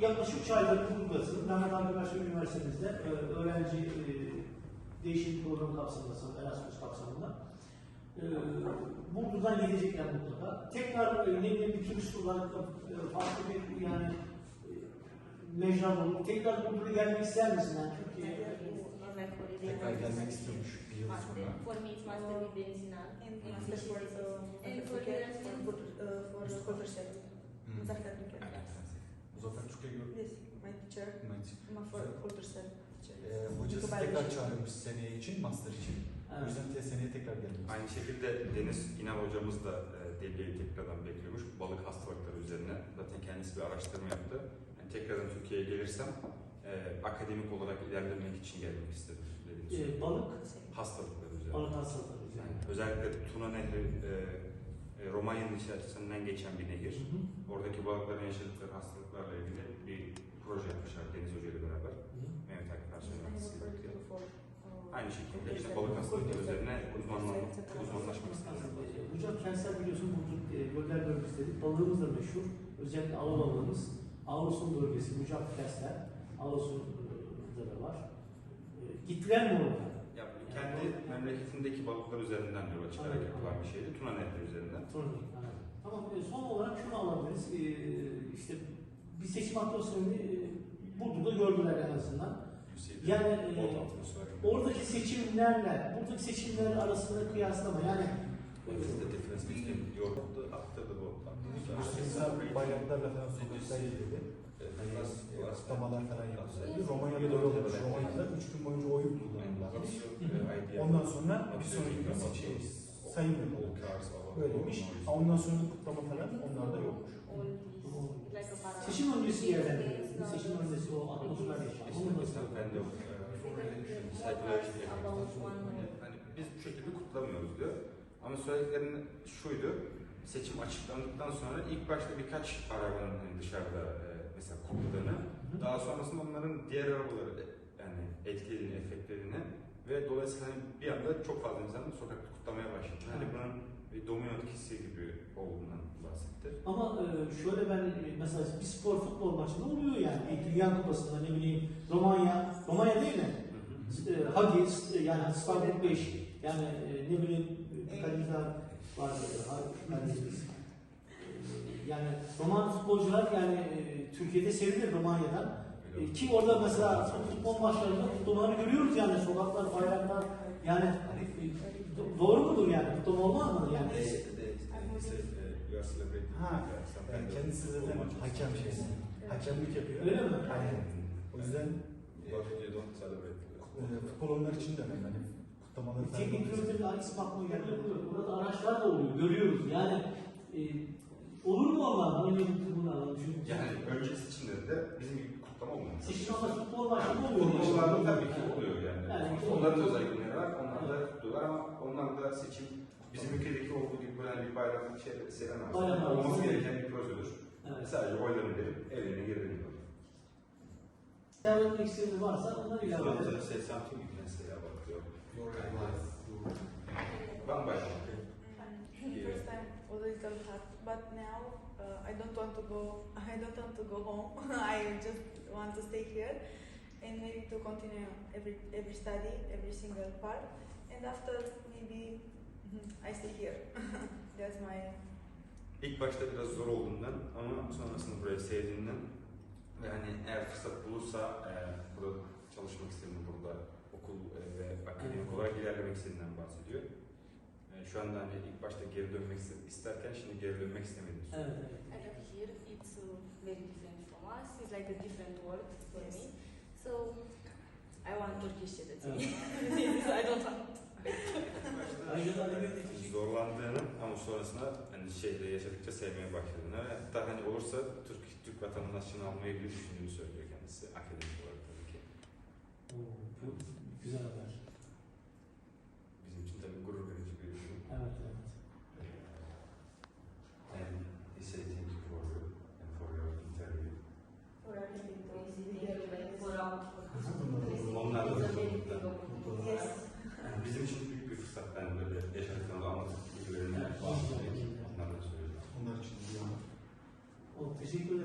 Yaklaşık 3 aydır buradasın. Mehmet Akbaş Üniversitemizde e, öğrenci e, değişim programı kapsamında, Erasmus kapsamında. E, Burdur'dan gelecekler mutlaka. Tekrar e, ne bileyim bir turist olarak e, farklı bir yani mecra olup tekrar Burdur'a gelmek ister misin? Yani Türkiye'ye Tekrar gelmek istiyormuş bir yıl sonra. For me, it's master with Deniz Sinan. And for the and for uh, for Culture Hmm. Muzaffer Türkiye. Muzaffer Türkiye gördüm. Yes, my teacher, my teacher. Ee, hocası tekrar çağırmış seneye için, master için. O Evet. yüzden te- seneye tekrar istiyor. Aynı şekilde Deniz İnan hocamız da e, Deliye'yi tekrardan bekliyormuş. Balık hastalıkları üzerine. Zaten kendisi bir araştırma yaptı. Yani tekrardan Türkiye'ye gelirsem e, akademik olarak ilerlemek için gelmek istedim. Dediğini e, söyledi. balık, Hastalıkları üzerine. balık hastalıkları Yani üzerine. özellikle Tuna Nehri e, içerisinden geçen bir nehir. Hı hı. Oradaki balıkların yaşadıkları hastalıklarla ilgili bir proje yapmışlar Deniz Hoca ile beraber. Mehmet Akif Ersoy I have Üniversitesi'yle applied birlikte. for, uh, Aynı şekilde işte balık hastalıkları üzerine Center. uzmanlan- Center. uzmanlaşmak istedim. Hocam kentsel biliyorsun Burdur e, göller bölgesi dedik. Balığımız da meşhur. Özellikle ava balığımız. Ağustos bölgesi, Bucak Kestler. Ağustos'da da var. E, gittiler mi orada? Kendi memleketindeki balıklar üzerinden yola çıkarak Anladım. yapılan bir şeydi. Tuna Nehri üzerinden. Tornik. Tamam. E, son olarak şunu alabiliriz. E, işte bir seçim atmosferini e, Burdur'da gördüler en azından. Yani, e. Oradaki seçimlerle buradaki seçimler arasında kıyaslama. Yani defines bizim yoruldu, aktardı bu. Başımıza bayraklarla falan sokaklar yedildi. Hani, kutlamalar falan yapıldı. Romanya'da da öyle olmuş. Romanya'da 3 gün boyunca oy kullanırlarmış. Ondan sonra bir sonraki gün seçim, sayım yapılmış. Böyleymiş. Ondan sonra kutlama falan onlar da yokmuş. Seçim öncesi yerlerde, seçim öncesi o atmosfer yaşandı. Onu nasıl? Ben de e, Hani biz bu şekilde kutlamıyoruz diyor. Ama söylediklerinin şuydu. Seçim açıklandıktan sonra ilk başta birkaç arabanın hani dışarıda e, mesela kutladığını, daha sonrasında onların diğer arabaları e, yani etkilediğini, efektlerini ve dolayısıyla hani bir anda çok fazla insan sokakta kutlamaya başladı. Hani bunun bir domino etkisi gibi olduğundan bahsetti. Ama e, şöyle ben e, mesela bir spor futbol maçında oluyor yani. Dünya Kupası'nda ne bileyim Romanya, Romanya değil mi? E, Hagi, e, yani Spartak 5, yani e, ne bileyim e, kaleciler var. ha- kalecimiz. E, Yani Roman futbolcular yani e, Türkiye'de sevilir Romanya'dan. E, ki orada mesela futbol maçlarında kutlamaları görüyoruz yani sokaklar, bayraklar yani e, do- doğru mudur yani? Kutlama olmaz mı yani? Ha, yani kendisi zaten hakem şey, hakemlik yapıyor. Öyle mi? Aynen. O yüzden futbol onlar için de önemli. Hani kutlamaları falan. Teknik direktörün aynısı bakmaya geliyor. Burada araçlar da oluyor, görüyoruz. Yani e, olur mu onlar? Böyle bir bunu alalım. Çünkü Yani önceki seçimlerde bizim gibi kutlama olmamış. seçim ama futbol maçında oluyor. Futbollarda tabii ki oluyor yani. Yani Onların da özel günleri var, onlar da kutluyorlar ama onlar da seçim bizim ülkedeki olduğu gibi böyle bir bayram şey sevemez. Bayram var. Olması gereken bir prosedür. Evet. Sadece oylarını verip evlerine geri dönüyorlar. Devam etmek isteyen varsa onları ilave. Sonra say something you can say first time was a little hard, but now uh, I don't want to go. I don't want to go home. I just want to stay here and maybe to continue every every study, every single part, and after maybe I stay here. That's my İlk başta biraz zor olduğundan ama sonrasında burayı sevdiğinden ve hani eğer fırsat bulursa e, burada çalışmak istediğini burada okul e, ve akademik olarak ilerlemek istediğinden bahsediyor. E, şu anda hani ilk başta geri dönmek iste- isterken şimdi geri dönmek istemediğini söylüyor. Evet, evet. I live here. It's very different from us. It's like a different world for Yes. me. So I want Turkish. Evet. I don't want. Zorlandığını ama sonrasında hani şehirde yaşadıkça sevmeye başladığını ve hatta hani olursa Türk Türk vatandaşlığını almayı bile düşündüğünü söylüyor